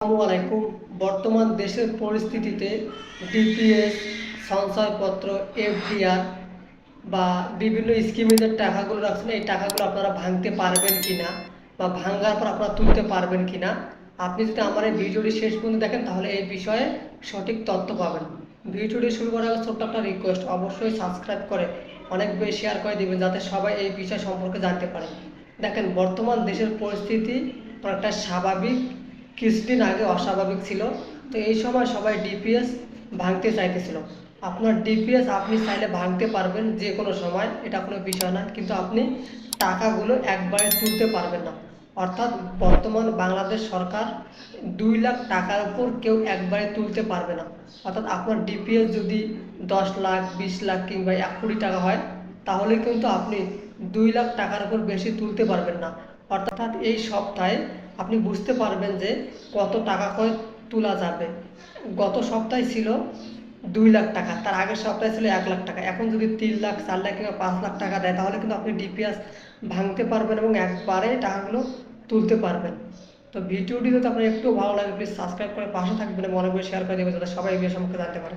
আলাইকুম। বর্তমান দেশের পরিস্থিতিতে ডিপিএস সঞ্চয়পত্র এফডিআর বা বিভিন্ন স্কিমে যে টাকাগুলো রাখছেন, এই টাকাগুলো আপনারা ভাঙতে পারবেন কিনা বা ভাঙার পর আপনারা তুলতে পারবেন কিনা, আপনি যদি আমার এই ভিডিওটি শেষ পর্যন্ত দেখেন, তাহলে এই বিষয়ে সঠিক তথ্য পাবেন। ভিডিওটি শুরু করার আগে ছোট্ট একটা রিকোয়েস্ট অবশ্যই সাবস্ক্রাইব করে অনেক বেশি শেয়ার করে দিবেন, যাতে সবাই এই বিষয় সম্পর্কে জানতে পারে। দেখেন, বর্তমান দেশের পরিস্থিতি অনেকটা স্বাভাবিক। কিছুদিন আগে অস্বাভাবিক ছিল। তো এই সময় সবাই ডিপিএস ভাঙতে চাইতেছিল। আপনার ডিপিএস আপনি চাইলে ভাঙতে পারবেন যে কোনো সময়, এটা কোনো বিষয় না। কিন্তু আপনি টাকাগুলো একবারে তুলতে পারবেন না। অর্থাৎ বর্তমান বাংলাদেশ সরকার দুই লাখ টাকার উপর কেউ একবারে তুলতে পারবে না। অর্থাৎ আপনার ডিপিএস যদি দশ লাখ, বিশ লাখ কিংবা এক কোটি টাকা হয়, তাহলে কিন্তু আপনি দুই লাখ টাকার উপর বেশি তুলতে পারবেন না। অর্থাৎ এই সপ্তাহে আপনি বুঝতে পারবেন যে কত টাকা করে তোলা যাবে। গত সপ্তাহে ছিল দুই লাখ টাকা, তার আগের সপ্তাহে ছিল এক লাখ টাকা। এখন যদি তিন লাখ, চার লাখ কিংবা পাঁচ লাখ টাকা দেয়, তাহলে কিন্তু আপনি ডিপিএস ভাঙতে পারবেন এবং একবারে টাকাগুলো তুলতে পারবেন। তো ভিডিওটি যদি আপনার একটু ভালো লাগে প্লিজ সাবস্ক্রাইব করে পাশে থাকবেন এবং বেশি শেয়ার করে দেবেন, যাতে সবাই এই বিষয় সম্পর্কে জানতে পারে।